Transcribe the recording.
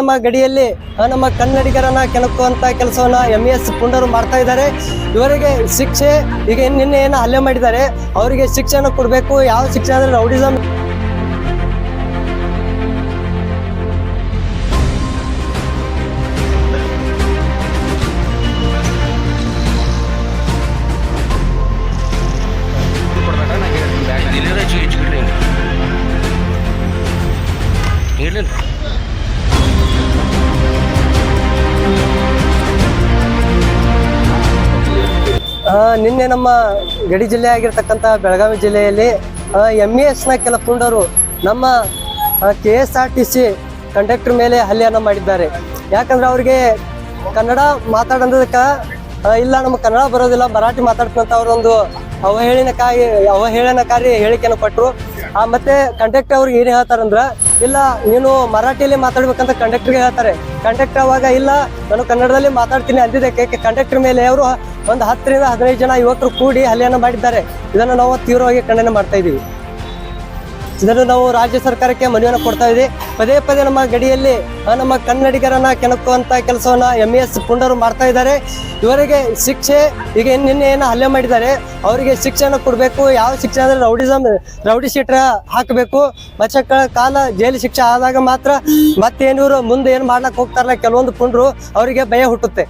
ನಮ್ಮ ಗಡಿಯಲ್ಲಿ. ನಮ್ಮ ಕನ್ನಡಿಗರನ್ನ ಕೆಣಕುವಂತ ಕೆಲಸವನ್ನ ಎಂ ಎಸ್ ಪುಂಡರು ಮಾಡ್ತಾ ಇದ್ದಾರೆ. ಇವರಿಗೆ ಶಿಕ್ಷೆ, ಈಗ ನಿನ್ನೆ ಏನು ಹಲ್ಲೆ ಮಾಡಿದ್ದಾರೆ. ಅವರಿಗೆ ಶಿಕ್ಷೆಯನ್ನು ಕೊಡಬೇಕು. ಯಾವ ಶಿಕ್ಷೆ ಅಂದ್ರೆ ರೌಡಿಸಮ್ ಕೊಡ್ಬೇಕಾ ನಿನ್ನೆ ನಮ್ಮ ಗಡಿ ಜಿಲ್ಲೆ ಆಗಿರ್ತಕ್ಕಂಥ ಬೆಳಗಾವಿ ಜಿಲ್ಲೆಯಲ್ಲಿ ಎಂ ಇ ಎಸ್ನ ಕೆಲ ಪುಂಡರು ನಮ್ಮ K S R T C conductor ಮೇಲೆ ಹಲ್ಲೆಯನ್ನು ಮಾಡಿದ್ದಾರೆ. ಯಾಕಂದ್ರೆ ಅವ್ರಿಗೆ ಕನ್ನಡ ಮಾತಾಡೋದಕ್ಕೆ ಇಲ್ಲ ನಮ್ಮ ಕನ್ನಡ ಬರೋದಿಲ್ಲ, ಮರಾಠಿ ಮಾತಾಡ್ತಂತ ಅವರೊಂದು ಅವಹೇಳನಕಾರಿ ಅವಹೇಳನಕಾರಿ ಹೇಳಿಕೆಯನ್ನು ಕೊಟ್ಟರು ಆ, ಮತ್ತೆ ಕಂಡಕ್ಟರ್ ಅವ್ರಿಗೆ ಏನು ಹೇಳ್ತಾರಂದ್ರ, ಇಲ್ಲ, ನೀನು ಮರಾಠಿಯಲ್ಲಿ ಮಾತಾಡ್ಬೇಕಂತ ಕಂಡಕ್ಟರ್ಗೆ ಹೇಳ್ತಾರೆ. ಕಂಡಕ್ಟರ್ ಅವಾಗ, ಇಲ್ಲ, ನಾನು ಕನ್ನಡದಲ್ಲಿ ಮಾತಾಡ್ತೀನಿ ಅಂದಿದ್ದಕ್ಕೆ ಕಂಡಕ್ಟರ್ ಮೇಲೆ ಅವರು ಒಂದು ಹತ್ತರಿಂದ ಹದಿನೈದು ಜನ ಯುವಕರು ಕೂಡಿ ಹಲ್ಲೆಯನ್ನು ಮಾಡಿದ್ದಾರೆ. ಇದನ್ನು ನಾವು ತೀವ್ರವಾಗಿ ಖಂಡನೆ ಮಾಡ್ತಾ ಇದ್ದೀವಿ ಇದನ್ನು ನಾವು ರಾಜ್ಯ ಸರ್ಕಾರಕ್ಕೆ ಮನವಿಯನ್ನು ಕೊಡ್ತಾ ಇದ್ದೀವಿ ಪದೇ ಪದೇ ನಮ್ಮ ಗಡಿಯಲ್ಲಿ ನಮ್ಮ ಕನ್ನಡಿಗರನ್ನ ಕೆಣಕುವಂತ ಕೆಲಸವನ್ನ ಎಂ ಎಸ್ ಪುಂಡರು ಮಾಡ್ತಾ ಇದ್ದಾರೆ. ಇವರಿಗೆ ಶಿಕ್ಷೆ, ಈಗ ನಿನ್ನೆ ಏನು ಹಲ್ಲೆ ಮಾಡಿದ್ದಾರೆ. ಅವರಿಗೆ ಶಿಕ್ಷೆಯನ್ನು ಕೊಡಬೇಕು. ಯಾವ ಶಿಕ್ಷೆ ಅಂದ್ರೆ ರೌಡಿಸಮ್ ರೌಡಿ ಶೀಟ್ರ ಹಾಕಬೇಕು. ಮತ್ತೆ ಕಾಲ ಜೈಲು ಶಿಕ್ಷೆ ಆದಾಗ ಮಾತ್ರ ಮತ್ತೇನಿವರು ಮುಂದೆ ಏನು ಮಾಡ್ಲಕ್ಕೆ ಹೋಗ್ತಾರಲ್ಲ ಕೆಲವೊಂದು ಪುಂಡರು, ಅವರಿಗೆ ಭಯ ಹುಟ್ಟುತ್ತೆ.